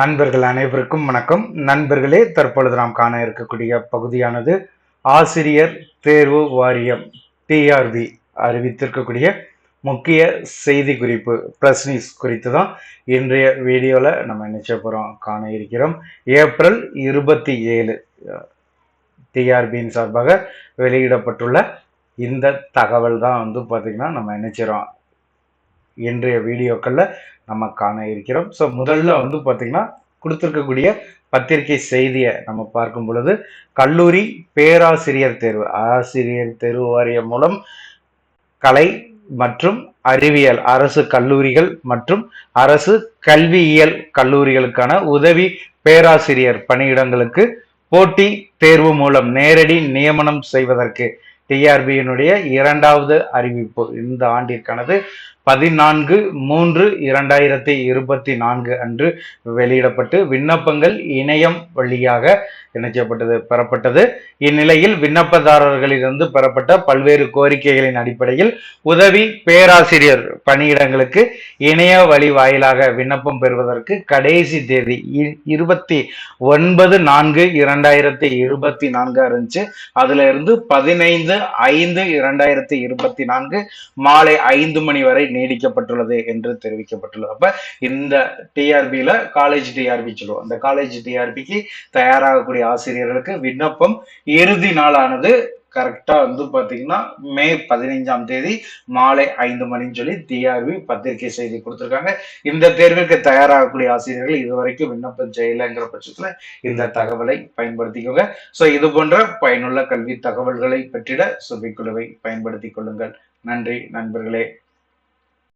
நண்பர்கள் அனைவருக்கும் வணக்கம். நண்பர்களே தற்பொழுது நாம் காண இருக்கக்கூடிய பகுதியானது ஆசிரியர் தேர்வு வாரியம் டிஆர்பி அறிவித்திருக்கக்கூடிய முக்கிய செய்தி குறிப்பு ப்ரெஸ் நியூஸ் குறித்து தான் இன்றைய வீடியோவில் நம்ம நினைச்ச போகிறோம் காண இருக்கிறோம். ஏப்ரல் இருபத்தி ஏழு டிஆர்பியின் சார்பாக வெளியிடப்பட்டுள்ள இந்த தகவல் தான் வந்து பார்த்திங்கன்னா நம்ம நினைச்சிரோம் இன்றைய வீடியோக்களில் நம்ம காண இருக்கிறோம். ஸோ முதல்ல வந்து பார்த்திங்கன்னா கொடுத்துருக்கக்கூடிய பத்திரிகை செய்தியை நம்ம பார்க்கும் பொழுது கல்லூரி பேராசிரியர் தேர்வு ஆசிரியர் தேர்வு வாரியம் மூலம் கலை மற்றும் அறிவியல் அரசு கல்லூரிகள் மற்றும் அரசு கல்வியியல் கல்லூரிகளுக்கான உதவி பேராசிரியர் பணியிடங்களுக்கு போட்டி தேர்வு மூலம் நேரடி நியமனம் செய்வதற்கு டிஆர்பியினுடைய இரண்டாவது அறிவிப்பு இந்த ஆண்டிற்கானது. பதினான்கு மூன்று இரண்டாயிரத்தி இருபத்தி நான்கு அன்று வெளியிடப்பட்டு விண்ணப்பங்கள் இணையம் வழியாக என்ன செய்யப்பட்டது? பெறப்பட்டது. இந்நிலையில் விண்ணப்பதாரர்களிலிருந்து பெறப்பட்ட பல்வேறு கோரிக்கைகளின் அடிப்படையில் உதவி பேராசிரியர் பணியிடங்களுக்கு இணைய வழி வாயிலாக விண்ணப்பம் பெறுவதற்கு கடைசி தேதி இருபத்தி ஒன்பது நான்கு இரண்டாயிரத்தி இருபத்தி நான்கு இருந்துச்சு அதுல இருந்து பதினைந்து ஐந்து இரண்டாயிரத்தி இருபத்தி நான்கு மாலை ஐந்து மணி வரை நீடிக்கப்பட்டுள்ளது என்று தெரிவிக்கப்பட்டுள்ளது. அப்ப இந்த டிஆர்பியில காலேஜ் டிஆர்பி சொல்லுவோம். அந்த காலேஜ் டிஆர்பிக்கு தயாராகக்கூடிய ஆசிரியர்களுக்கு விண்ணப்பம் இறுதி நாளானது கரெக்டா வந்து பாத்தீங்கன்னா மே பதினைஞ்சாம் தேதி மாலை ஐந்து மணின்னு சொல்லி டிஆர்பி பத்திரிகை செய்தி கொடுத்திருக்காங்க. இந்த தேர்விற்கு தயாராகக்கூடிய ஆசிரியர்கள் இதுவரைக்கும் விண்ணப்பம் செய்யலைங்கிற பட்சத்துல இந்த தகவலை பயன்படுத்திக்கோங்க. சோ இது போன்ற பயனுள்ள கல்வி தகவல்களை பெற்றிட சுபிக்குழுவை பயன்படுத்திக் கொள்ளுங்கள். நன்றி நண்பர்களே.